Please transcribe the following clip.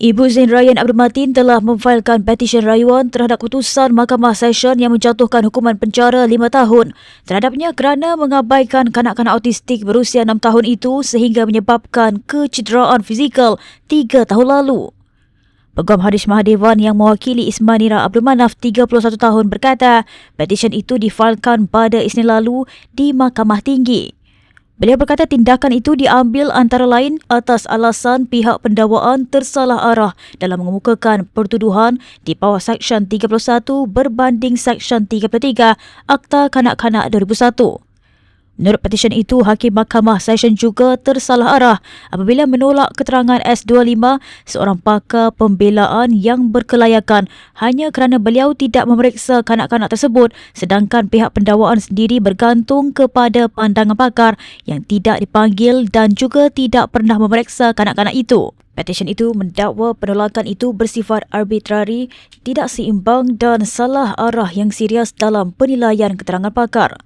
Ibu Zain Ryan Abdul Matin telah memfailkan petisyen rayuan terhadap keputusan Mahkamah Session yang menjatuhkan hukuman penjara lima tahun terhadapnya kerana mengabaikan kanak-kanak autistik berusia enam tahun itu sehingga menyebabkan kecederaan fizikal tiga tahun lalu. Peguam Harish Mahadevan yang mewakili Ismanira Abdul Manaf 31 tahun berkata petisyen itu difailkan pada Isnin lalu di Mahkamah Tinggi. Beliau berkata tindakan itu diambil antara lain atas alasan pihak pendakwaan tersalah arah dalam mengemukakan pertuduhan di bawah Seksyen 31 berbanding Seksyen 33 Akta Kanak-Kanak 2001. Menurut petisyen itu, Hakim Mahkamah Session juga tersalah arah apabila menolak keterangan S25 seorang pakar pembelaan yang berkelayakan hanya kerana beliau tidak memeriksa kanak-kanak tersebut sedangkan pihak pendakwaan sendiri bergantung kepada pandangan pakar yang tidak dipanggil dan juga tidak pernah memeriksa kanak-kanak itu. Petisyen itu mendakwa penolakan itu bersifat arbitrari, tidak seimbang dan salah arah yang serius dalam penilaian keterangan pakar.